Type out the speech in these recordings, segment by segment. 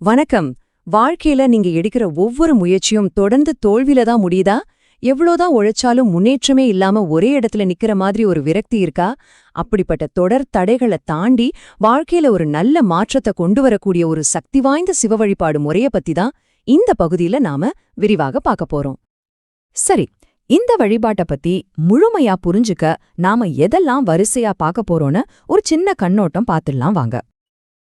வணக்கம். வாழ்க்கையில நீங்க எடுக்கிற ஒவ்வொரு முயற்சியும் தொடர்ந்து தோல்வியில தான் முடியுதா? எவ்வளோதான் உழைச்சாலும் முன்னேற்றமே இல்லாம ஒரே இடத்துல நிக்கிற மாதிரி ஒரு விரக்தி இருக்கா? அப்படிப்பட்ட தொடர் தடைகளை தாண்டி வாழ்க்கையில ஒரு நல்ல மாற்றத்தை கொண்டு வரக்கூடிய ஒரு சக்தி வாய்ந்த சிவ வழிபாடு முறைய பத்தி தான் இந்த பகுதியில நாம விரிவாக பார்க்க போறோம். சரி இந்த வழிபாட்ட பத்தி முழுமையா புரிஞ்சுக்க நாம எதெல்லாம் வரிசையா பார்க்க போறோம்னு ஒரு சின்ன கண்ணோட்டம் பார்த்துடலாம் வாங்க.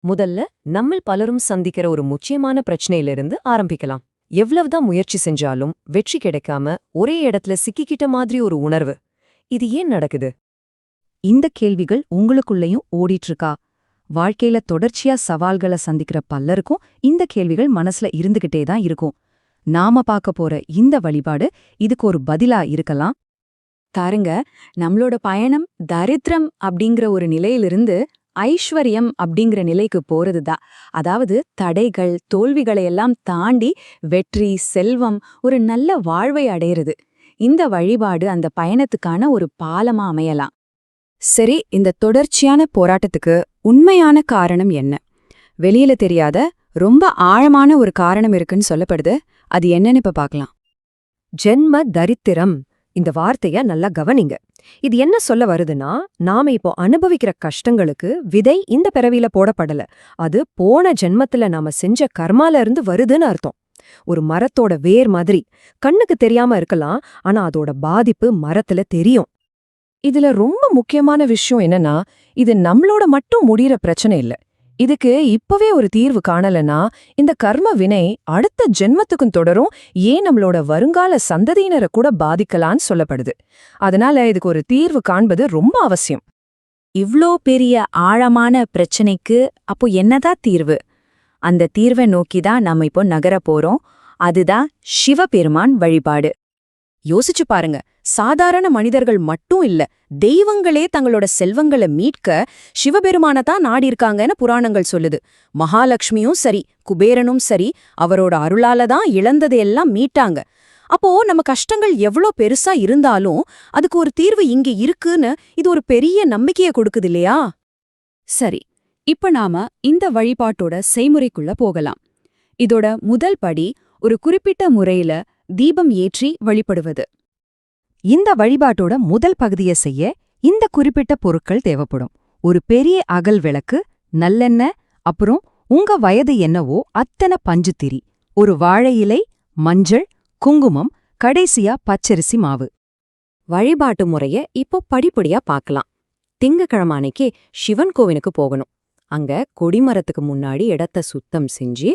முதல்ல நம்ம பலரும் சந்திக்கிற ஒரு முக்கியமான பிரச்சனையிலிருந்து ஆரம்பிக்கலாம். எவ்வளவுதான் முயற்சி செஞ்சாலும் வெற்றி கிடைக்காம ஒரே இடத்துல சிக்கிக்கிட்ட மாதிரி ஒரு உணர்வு. இது ஏன் நடக்குது? இந்த கேள்விகள் உங்களுக்குள்ளேயும் ஓடிட்டு இருக்கா வாழ்க்கையில தொடர்ச்சியா சவால்களை சந்திக்கிற பலருக்கும் இந்த கேள்விகள் மனசுல இருந்துகிட்டே தான் இருக்கும். நாம பார்க்க போற இந்த வழிபாடு இதுக்கு ஒரு பதிலா இருக்கலாம். தாருங்க நம்மளோட பயணம் தரித்திரம் அப்படிங்கிற ஒரு நிலையிலிருந்து ஐஸ்வர்யம் அப்படிங்கிற நிலைக்கு போறதுதான். அதாவது தடைகள் தோல்விகளை எல்லாம் தாண்டி வெற்றி செல்வம் ஒரு நல்ல வாழ்வை அடையிறது. இந்த வழிபாடு அந்த பயணத்துக்கான ஒரு பாலமா அமையலாம். சரி இந்த தொடர்ச்சியான போராட்டத்துக்கு உண்மையான காரணம் என்ன? வெளியில தெரியாத ரொம்ப ஆழமான ஒரு காரணம் இருக்குன்னு சொல்லப்படுது. அது என்னன்னு இப்ப பார்க்கலாம். ஜென்ம தரித்திரம். இந்த வார்த்தைய நல்லா கவனிங்க. இது என்ன சொல்ல வருதுன்னா நாம இப்போ அனுபவிக்கிற கஷ்டங்களுக்கு விதை இந்த பிறவியில போடப்படல. அது போன ஜென்மத்துல நாம செஞ்ச கர்மால இருந்து வருதுன்னு அர்த்தம். ஒரு மரத்தோட வேர் மாதிரி. கண்ணுக்கு தெரியாம இருக்கலாம் ஆனா அதோட பாதிப்பு மரத்துல தெரியும். இதுல ரொம்ப முக்கியமான விஷயம் என்னன்னா இது நம்மளோட மட்டும் முடியற பிரச்சனை இல்ல. இதுக்கு இப்பவே ஒரு தீர்வு காணலனா இந்த கர்ம வினை அடுத்த ஜென்மத்துக்கும் தொடரும் ஏன் நம்மளோட வருங்கால சந்ததியினரை கூட பாதிக்கலான்னு சொல்லப்படுது. அதனால இதுக்கு ஒரு தீர்வு காண்பது ரொம்ப அவசியம். இவ்ளோ பெரிய ஆழமான பிரச்சனைக்கு அப்போ என்னதான் தீர்வு? அந்த தீர்வை நோக்கிதான் நம்ம இப்போ நகர போறோம். அதுதான் சிவபெருமான் வழிபாடு. யோசிச்சு பாருங்க. சாதாரண மனிதர்கள் மட்டும் இல்ல தெய்வங்களே தங்களோட செல்வங்களை மீட்க சிவபெருமான தான் நாடியிருக்காங்கன்னு புராணங்கள் சொல்லுது. மகாலட்சுமியும் சரி குபேரனும் சரி அவரோட அருளால தான் இழந்ததையெல்லாம் மீட்டாங்க. அப்போ நம்ம கஷ்டங்கள் எவ்ளோ பெருசா இருந்தாலும் அதுக்கு ஒரு தீர்வு இங்க இருக்குன்னு இது ஒரு பெரிய நம்பிக்கைய கொடுக்குது இல்லையா? சரி இப்ப நாம இந்த வழிபாட்டோட செய்முறைக்குள்ள போகலாம். இதோட முதல் படி ஒரு குறிப்பிட்ட முறையில தீபம் ஏற்றி வழிபடுவது. இந்த வழிபாட்டோட முதல் பகுதியை செய்ய இந்த குறிப்பிட்ட பொருட்கள் தேவைப்படும். ஒரு பெரிய அகல் விளக்கு நல்லெண்ணெய் அப்புறம் உங்க வயது என்னவோ அத்தனை பஞ்சுத்திரி ஒரு வாழை இலை மஞ்சள் குங்குமம் கடைசியா பச்சரிசி மாவு. வழிபாட்டு முறைய இப்போ படிப்படியா பார்க்கலாம். திங்கக்கிழமை அன்னைக்கு சிவன் கோவிலுக்கு போகணும். அங்க கொடிமரத்துக்கு முன்னாடி இடத்த சுத்தம் செஞ்சு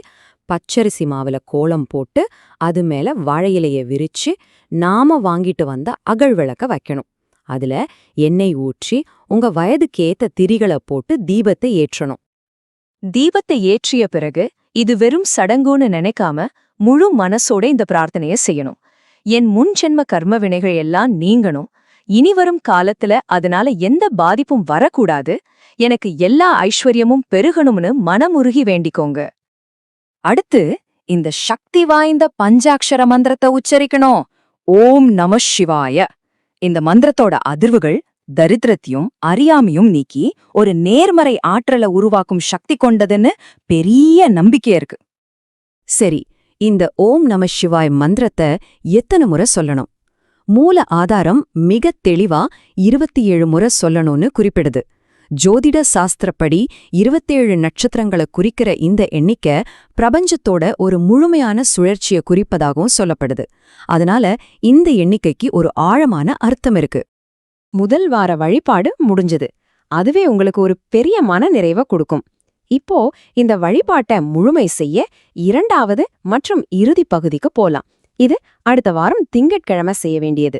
பச்சரிசி மாவுல கோலம் போட்டு அது மேல வாழை இலைய விரிச்சு நாம வாங்கிட்டு வந்த அகல் விளக்க வைக்கணும். அதுல எண்ணெய் ஊற்றி உங்க வயதுக்கேத்த திரிகளை போட்டு தீபத்தை ஏற்றணும். தீபத்தை ஏற்றிய பிறகு இது வெறும் சடங்குன்னு நினைக்காம முழு மனசோட இந்த பிரார்த்தனைய செய்யணும். என் முன் ஜென்ம கர்ம வினைகள் எல்லாம் நீங்கணும். இனி வரும் காலத்துல அதனால எந்த பாதிப்பும் வரக்கூடாது. எனக்கு எல்லா ஐஸ்வர்யமும் பெருகணும்னு மனமுருகி வேண்டிக்கோங்க. அடுத்து இந்த சக்தி வாய்ந்த பஞ்சாட்சர மந்திரத்தை உச்சரிக்கணும். ஓம் நம சிவாய. இந்த மந்திரத்தோட அதிர்வுகள் தரித்திரத்தையும் அறியாமையும் நீக்கி ஒரு நேர்மறை ஆற்றலை உருவாக்கும் சக்தி கொண்டதுன்னு பெரிய நம்பிக்கை இருக்கு. சரி இந்த ஓம் நம சிவாய் மந்திரத்தை எத்தனை முறை சொல்லணும்? மூல ஆதாரம் மிக தெளிவா இருபத்தி ஏழு முறை சொல்லணும்னு குறிப்பிடுது. ஜோதிட சாஸ்திரப்படி இருபத்தேழு நட்சத்திரங்களை குறிக்கிற இந்த எண்ணிக்கை பிரபஞ்சத்தோட ஒரு முழுமையான சுழற்சியை குறிப்பதாகவும் சொல்லப்படுது. அதனால இந்த எண்ணிக்கைக்கு ஒரு ஆழமான அர்த்தம் இருக்கு. முதல் வார வழிபாடு முடிஞ்சது. அதுவே உங்களுக்கு ஒரு பெரிய மன நிறைவை கொடுக்கும். இப்போ இந்த வழிபாட்டை முழுமை செய்ய இரண்டாவது மற்றும் இறுதி பகுதிக்கு போலாம். இது அடுத்த வாரம் திங்கட்கிழமை செய்ய வேண்டியது.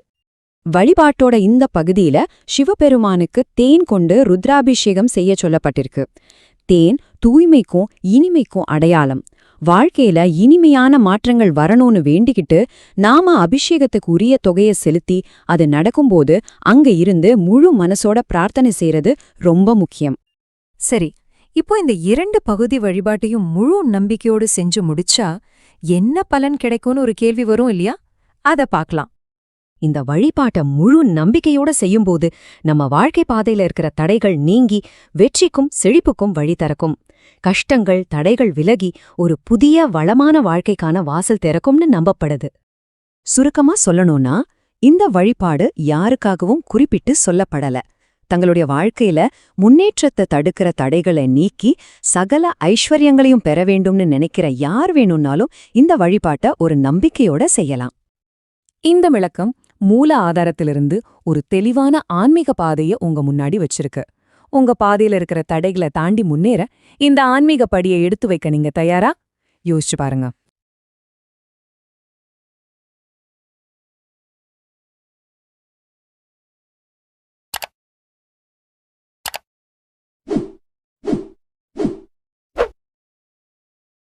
வழிபாட்டோட இந்த பகுதியில சிவபெருமானுக்கு தேன் கொண்டு ருத்ராபிஷேகம் செய்ய சொல்லப்பட்டிருக்கு. தேன் தூய்மைக்கும் இனிமைக்கும் அடையாளம். வாழ்க்கையில இனிமையான மாற்றங்கள் வரணும்னு வேண்டிக்கிட்டு நாம அபிஷேகத்துக்கு உரிய தொகையை செலுத்தி அது நடக்கும்போது அங்க இருந்து முழு மனசோட பிரார்த்தனை செய்யறது ரொம்ப முக்கியம். சரி இப்போ இந்த இரண்டு பகுதி வழிபாட்டையும் முழு நம்பிக்கையோடு செஞ்சு முடிச்சா என்ன பலன் கிடைக்கும்னு ஒரு கேள்வி வரும் இல்லையா? அத பார்க்கலாம். இந்த வழிபாட்ட முழு நம்பிக்கையோட செய்யும்போது நம்ம வாழ்க்கை பாதையில இருக்கிற தடைகள் நீங்கி வெற்றிக்கும் செழிப்புக்கும் வழி திறக்கும். கஷ்டங்கள் தடைகள் விலகி ஒரு புதிய வளமான வாழ்க்கைக்கான வாசல் திறக்கும்னு நம்பப்படுது. சுருக்கமா சொல்லணும்னா இந்த வழிபாடு யாருக்காகவும் குறிப்பிட்டு சொல்லப்படல. தங்களுடைய வாழ்க்கையில முன்னேற்றத்தை தடுக்கிற தடைகளை நீக்கி சகல ஐஸ்வர்யங்களையும் பெற வேண்டும்னு நினைக்கிற யார் வேணும்னாலும் இந்த வழிபாட்டை ஒரு நம்பிக்கையோட செய்யலாம். இந்த விளக்கம் மூல ஆதாரத்திலிருந்து ஒரு தெளிவான ஆன்மீக பாதைய உங்க முன்னாடி வச்சிருக்கு. உங்க பாதையில இருக்கிற தடைகளை தாண்டி முன்னேற இந்த ஆன்மீக படியை எடுத்து வைக்க நீங்க தயாரா? யோசிச்சு பாருங்க.